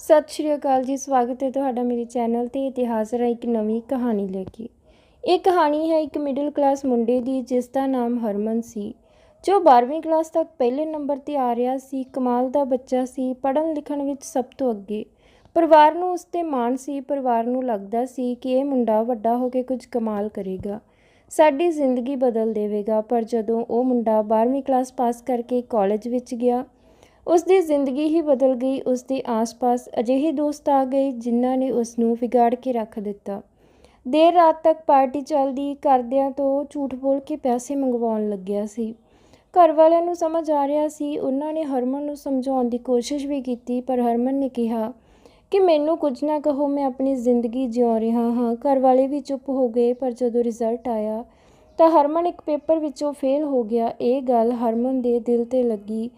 ਸਤਿ ਸ਼੍ਰੀ ਅਕਾਲ ਜੀ, ਸਵਾਗਤ ਹੈ ਤੁਹਾਡਾ ਮੇਰੇ ਚੈਨਲ ਤੇ। ਇਤਿਹਾਸ ਦਾ ਇੱਕ ਨਵੀਂ ਕਹਾਣੀ ਲੈ ਕੇ। ਇਹ ਕਹਾਣੀ ਹੈ ਇੱਕ ਮਿਡਲ ਕਲਾਸ ਮੁੰਡੇ ਦੀ, ਜਿਸ ਦਾ ਨਾਮ ਹਰਮਨ ਸੀ। ਜੋ 12ਵੀਂ ਕਲਾਸ ਤੱਕ ਪਹਿਲੇ ਨੰਬਰ ਤੇ ਆ ਰਿਹਾ ਸੀ, ਕਮਾਲ ਦਾ ਬੱਚਾ ਸੀ, ਪੜ੍ਹਨ ਲਿਖਣ ਵਿੱਚ ਸਭ ਤੋਂ ਅੱਗੇ। ਪਰਿਵਾਰ ਨੂੰ ਉਸ ਤੇ ਮਾਣ ਸੀ, ਪਰਿਵਾਰ ਨੂੰ ਲੱਗਦਾ ਸੀ ਕਿ ਇਹ ਮੁੰਡਾ ਵੱਡਾ ਹੋ ਕੇ ਕੁਝ ਕਮਾਲ ਕਰੇਗਾ। ਸਾਡੀ ਜ਼ਿੰਦਗੀ ਬਦਲ ਦੇਵੇਗਾ, ਪਰ ਜਦੋਂ ਉਹ ਮੁੰਡਾ 12ਵੀਂ ਕਲਾਸ ਪਾਸ ਕਰਕੇ ਕਾਲਜ ਵਿੱਚ ਗਿਆ ਉਸ ਦੀ ਜ਼ਿੰਦਗੀ ਹੀ ਬਦਲ ਗਈ ਉਸ ਦੇ ਆਸ-ਪਾਸ ਅਜਿਹੇ ਦੋਸਤ ਆ ਗਏ ਜਿਨ੍ਹਾਂ ਨੇ ਉਸ ਨੂੰ ਵਿਗਾੜ ਕੇ ਰੱਖ ਦਿੱਤਾ। ਦੇਰ ਰਾਤ ਤੱਕ ਪਾਰਟੀ ਚੱਲਦੀ ਘਰਦਿਆਂ ਤੋਂ ਝੂਠ ਬੋਲ ਕੇ ਪੈਸੇ ਮੰਗਵਾਉਣ ਲੱਗਿਆ ਸੀ। ਘਰ ਵਾਲਿਆਂ ਨੂੰ ਸਮਝ ਆ ਰਿਹਾ ਸੀ, ਉਹਨਾਂ ਨੇ ਹਰਮਨ ਨੂੰ ਸਮਝਾਉਣ ਦੀ ਕੋਸ਼ਿਸ਼ ਵੀ ਕੀਤੀ, ਪਰ ਹਰਮਨ ਨੇ ਕਿਹਾ ਕਿ ਮੈਨੂੰ ਕੁਝ ਨਾ ਕਹੋ, ਮੈਂ ਆਪਣੀ ਜ਼ਿੰਦਗੀ ਜਿਉ ਰਿਹਾ ਹਾਂ। ਘਰ ਵਾਲੇ ਵੀ ਚੁੱਪ ਹੋ ਗਏ, ਪਰ ਜਦੋਂ ਰਿਜ਼ਲਟ ਆਇਆ ਤਾਂ ਹਰਮਨ ਇੱਕ ਪੇਪਰ ਵਿੱਚੋਂ ਫੇਲ ਹੋ ਗਿਆ। ਇਹ ਗੱਲ ਹਰਮਨ ਦੇ ਦਿਲ ਤੇ ਲੱਗੀ।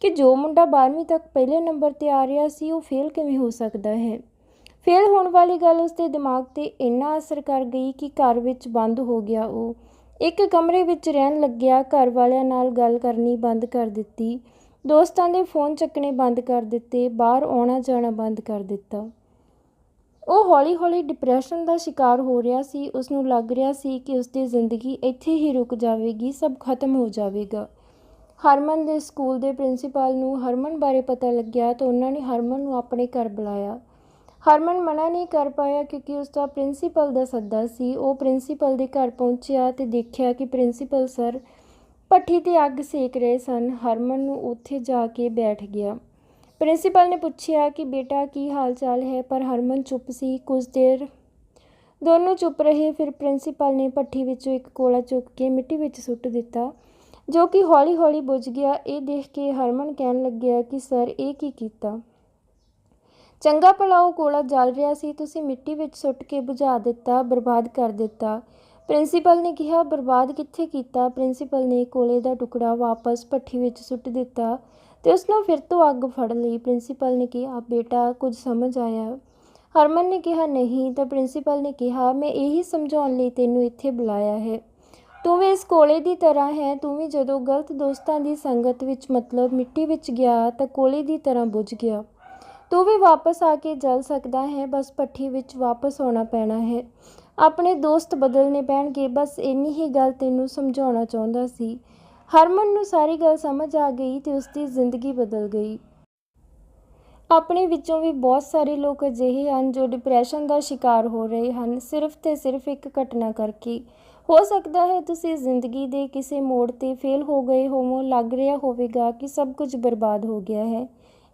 ਕਿ ਜੋ ਮੁੰਡਾ 12ਵੀਂ ਤੱਕ ਪਹਿਲੇ ਨੰਬਰ ਤੇ ਆ ਰਿਹਾ ਸੀ, ਉਹ ਫੇਲ ਕਿਵੇਂ ਹੋ ਸਕਦਾ ਹੈ? ਫੇਲ ਹੋਣ ਵਾਲੀ ਗੱਲ ਉਸਦੇ ਦਿਮਾਗ ਤੇ ਇੰਨਾ ਅਸਰ ਕਰ ਗਈ ਕਿ ਘਰ ਵਿੱਚ ਬੰਦ ਹੋ ਗਿਆ ਉਹ। ਇੱਕ ਕਮਰੇ ਵਿੱਚ ਰਹਿਣ ਲੱਗਿਆ, ਘਰ ਵਾਲਿਆਂ ਨਾਲ ਗੱਲ ਕਰਨੀ ਬੰਦ ਕਰ ਦਿੱਤੀ। ਦੋਸਤਾਂ ਦੇ ਫੋਨ ਚੱਕਣੇ ਬੰਦ ਕਰ ਦਿੱਤੇ, ਬਾਹਰ ਆਉਣਾ ਜਾਣਾ ਬੰਦ ਕਰ ਦਿੱਤਾ। ਉਹ ਹੌਲੀ-ਹੌਲੀ ਡਿਪਰੈਸ਼ਨ ਦਾ ਸ਼ਿਕਾਰ ਹੋ ਰਿਹਾ ਸੀ ਉਸ ਨੂੰ ਲੱਗ ਰਿਹਾ ਸੀ ਕਿ ਉਸ ਦੀ ਜ਼ਿੰਦਗੀ ਇੱਥੇ ਹੀ ਰੁਕ ਜਾਵੇਗੀ, ਸਭ ਖਤਮ ਹੋ ਜਾਵੇਗਾ। ਹਰਮਨ ਦੇ ਸਕੂਲ ਦੇ ਪ੍ਰਿੰਸੀਪਲ ਨੂੰ ਹਰਮਨ ਬਾਰੇ ਪਤਾ ਲੱਗਿਆ ਤਾਂ ਉਹਨਾਂ ਨੇ ਹਰਮਨ ਨੂੰ ਆਪਣੇ ਘਰ ਬੁਲਾਇਆ। ਹਰਮਨ ਮਨਾ ਨਹੀਂ ਕਰ ਪਾਇਆ ਕਿਉਂਕਿ ਉਸ ਦਾ ਪ੍ਰਿੰਸੀਪਲ ਦਾ ਸੱਦਾ ਸੀ। ਉਹ ਪ੍ਰਿੰਸੀਪਲ ਦੇ ਘਰ ਪਹੁੰਚਿਆ ਤੇ ਦੇਖਿਆ ਕਿ ਪ੍ਰਿੰਸੀਪਲ ਸਰ ਭੱਠੀ ਤੇ ਅੱਗ ਸੇਕ ਰਹੇ ਸਨ। ਹਰਮਨ ਨੂੰ ਉੱਥੇ ਜਾ ਕੇ ਬੈਠ ਗਿਆ। ਪ੍ਰਿੰਸੀਪਲ ਨੇ ਪੁੱਛਿਆ ਕਿ ਬੇਟਾ ਕੀ ਹਾਲ ਚਾਲ ਹੈ? ਪਰ ਹਰਮਨ ਚੁੱਪ ਸੀ। ਕੁਝ ਦੇਰ ਦੋਨੋਂ ਚੁੱਪ ਰਹੇ। ਫਿਰ ਪ੍ਰਿੰਸੀਪਲ ਨੇ ਭੱਠੀ ਵਿੱਚੋਂ ਇੱਕ ਕੋਲਾ ਚੁੱਕ ਕੇ ਮਿੱਟੀ ਵਿੱਚ ਸੁੱਟ ਦਿੱਤਾ। ਜੋ ਕਿ ਹੌਲੀ-ਹੌਲੀ ਬੁਝ ਗਿਆ, ਇਹ ਦੇਖ ਕੇ ਹਰਮਨ ਕਹਿਣ ਲੱਗਿਆ ਕਿ, ਸਰ, ਇਹ ਕੀ ਕੀਤਾ? ਚੰਗਾ ਭਲਾ ਉਹ ਕੋਲਾ ਜਲ ਰਿਹਾ ਸੀ, ਤੁਸੀਂ ਮਿੱਟੀ ਵਿੱਚ ਸੁੱਟ ਕੇ ਬੁਝਾ ਦਿੱਤਾ, ਬਰਬਾਦ ਕਰ ਦਿੱਤਾ। ਪ੍ਰਿੰਸੀਪਲ ਨੇ ਕਿਹਾ, ਬਰਬਾਦ ਕਿੱਥੇ ਕੀਤਾ? ਪ੍ਰਿੰਸੀਪਲ ਨੇ ਕੋਲੇ ਦਾ ਟੁਕੜਾ ਵਾਪਸ ਭੱਠੀ ਵਿੱਚ ਸੁੱਟ ਦਿੱਤਾ ਤੇ ਉਸ ਨੂੰ ਫਿਰ ਤੋਂ ਅੱਗ ਫੜ ਲਈ ਪ੍ਰਿੰਸੀਪਲ ਨੇ ਕਿਹਾ, ਬੇਟਾ, ਕੁਝ ਸਮਝ ਆਇਆ। ਹਰਮਨ ਨੇ ਕਿਹਾ, ਨਹੀਂ। ਤਾਂ ਪ੍ਰਿੰਸੀਪਲ ਨੇ ਕਿਹਾ, ਮੈਂ ਇਹੀ ਸਮਝਾਉਣ ਲਈ ਤੈਨੂੰ ਇੱਥੇ ਬੁਲਾਇਆ ਹੈ। ਤੂੰ ਵੀ ਇਸ ਕੋਲੇ ਦੀ ਤਰ੍ਹਾਂ ਹੈ, ਤੂੰ ਵੀ ਜਦੋਂ ਗਲਤ ਦੋਸਤਾਂ ਦੀ ਸੰਗਤ ਵਿੱਚ ਮਤਲਬ ਮਿੱਟੀ ਵਿੱਚ ਗਿਆ ਤਾਂ ਕੋਲੇ ਦੀ ਤਰ੍ਹਾਂ ਬੁਝ ਗਿਆ। ਤੂੰ ਵੀ ਵਾਪਸ ਆ ਕੇ ਜਲ ਸਕਦਾ ਹੈ, ਬਸ ਪੱਠੀ ਵਿੱਚ ਵਾਪਸ ਆਉਣਾ ਪੈਣਾ ਹੈ। ਆਪਣੇ ਦੋਸਤ ਬਦਲਨੇ ਪੈਣਗੇ, ਬਸ ਇੰਨੀ ਹੀ ਗੱਲ ਤੈਨੂੰ ਸਮਝਾਉਣਾ ਚਾਹੁੰਦਾ ਸੀ। ਹਰਮਨ ਨੂੰ ਸਾਰੀ ਗੱਲ ਸਮਝ ਆ ਗਈ ਤੇ ਉਸ ਦੀ ਜ਼ਿੰਦਗੀ ਬਦਲ ਗਈ। ਆਪਣੇ ਵਿੱਚੋਂ ਵੀ ਬਹੁਤ ਸਾਰੇ ਲੋਕ ਅਜਿਹੇ ਹਨ ਜੋ ਡਿਪਰੈਸ਼ਨ ਦਾ ਸ਼ਿਕਾਰ ਹੋ ਰਹੇ ਹਨ, ਸਿਰਫ ਤੇ ਸਿਰਫ ਇੱਕ ਘਟਨਾ ਕਰਕੇ। ਹੋ ਸਕਦਾ ਹੈ ਤੁਸੀਂ ਜ਼ਿੰਦਗੀ ਦੇ ਕਿਸੇ ਮੋੜ ਤੇ ਫੇਲ ਹੋ ਗਏ ਹੋਵੋ, ਲੱਗ ਰਿਹਾ ਹੋਵੇਗਾ ਕਿ ਸਭ ਕੁਝ ਬਰਬਾਦ ਹੋ ਗਿਆ ਹੈ।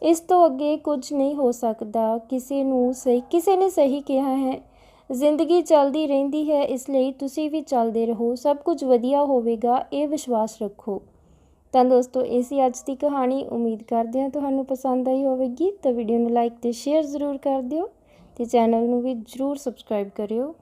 ਇਸ ਤੋਂ ਅੱਗੇ ਕੁਝ ਨਹੀਂ ਹੋ ਸਕਦਾ, ਕਿਸੇ ਨੂੰ ਸਹੀ, ਕਿਸੇ ਨੇ ਸਹੀ ਕਿਹਾ ਹੈ। ਜ਼ਿੰਦਗੀ ਚੱਲਦੀ ਰਹਿੰਦੀ ਹੈ, ਇਸ ਲਈ ਤੁਸੀਂ ਵੀ ਚੱਲਦੇ ਰਹੋ, ਸਭ ਕੁਝ ਵਧੀਆ ਹੋਵੇਗਾ, ਇਹ ਵਿਸ਼ਵਾਸ ਰੱਖੋ। ਤਾਂ ਦੋਸਤੋ, ਇਹ ਸੀ ਅੱਜ ਦੀ ਕਹਾਣੀ। ਉਮੀਦ ਕਰਦੇ ਹਾਂ ਤੁਹਾਨੂੰ ਪਸੰਦ ਆਈ ਹੋਵੇਗੀ। ਤਾਂ ਵੀਡੀਓ ਨੂੰ ਲਾਈਕ ਤੇ ਸ਼ੇਅਰ ਜ਼ਰੂਰ ਕਰ ਦਿਓ ਤੇ ਚੈਨਲ ਨੂੰ ਵੀ ਜ਼ਰੂਰ ਸਬਸਕ੍ਰਾਈਬ ਕਰਿਓ।